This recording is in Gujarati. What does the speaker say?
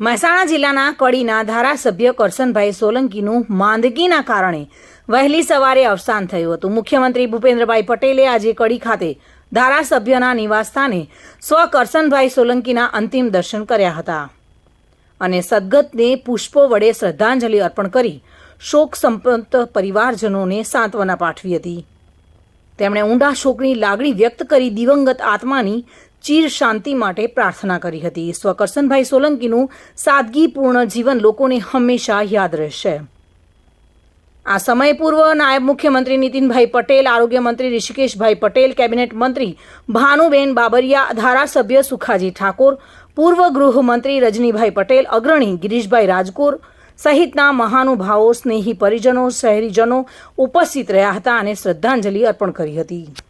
મહેસાણા જિલ્લાના કડીના ધારાસભ્ય કરસનભાઈ સોલંકીનું માંદગીના કારણે વહેલી સવારે અવસાન થયું હતું. મુખ્યમંત્રી ભૂપેન્દ્રભાઈ પટેલે આજે કડી ખાતે ધારાસભ્યના નિવાસસ્થાને સ્વ કરસનભાઈ સોલંકીના અંતિમ દર્શન કર્યા હતા અને સદગતને પુષ્પો વડે શ્રદ્ધાંજલિ અર્પણ કરી શોક સંપન્ન પરિવારજનોને સાંત્વના પાઠવી હતી. તેમણે ઊંડા શોકની લાગણી વ્યક્ત કરી દિવંગત આત્માની ચીર શાંતિ માટે પ્રાર્થના કરી હતી. સ્વકરસનભાઈ સોલંકીનું સાદગીપૂર્ણ જીવન લોકોને હંમેશા યાદ રહેશે. આ સમય પૂર્વ નાયબ મુખ્યમંત્રી નીતિનભાઈ પટેલ, આરોગ્ય મંત્રી ઋષિકેશભાઈ પટેલ, કેબિનેટ મંત્રી ભાનુબેન બાબરિયા, ધારાસભ્ય સુખાજી ઠાકોર, પૂર્વ ગૃહમંત્રી રજનીભાઈ પટેલ, અગ્રણી ગિરીશભાઈ રાજકોર સહિતના મહાનુભાવો, સ્નેહી પરિજનો, શહેરીજનો ઉપસ્થિત રહ્યા હતા અને શ્રદ્ધાંજલિ અર્પણ કરી હતી.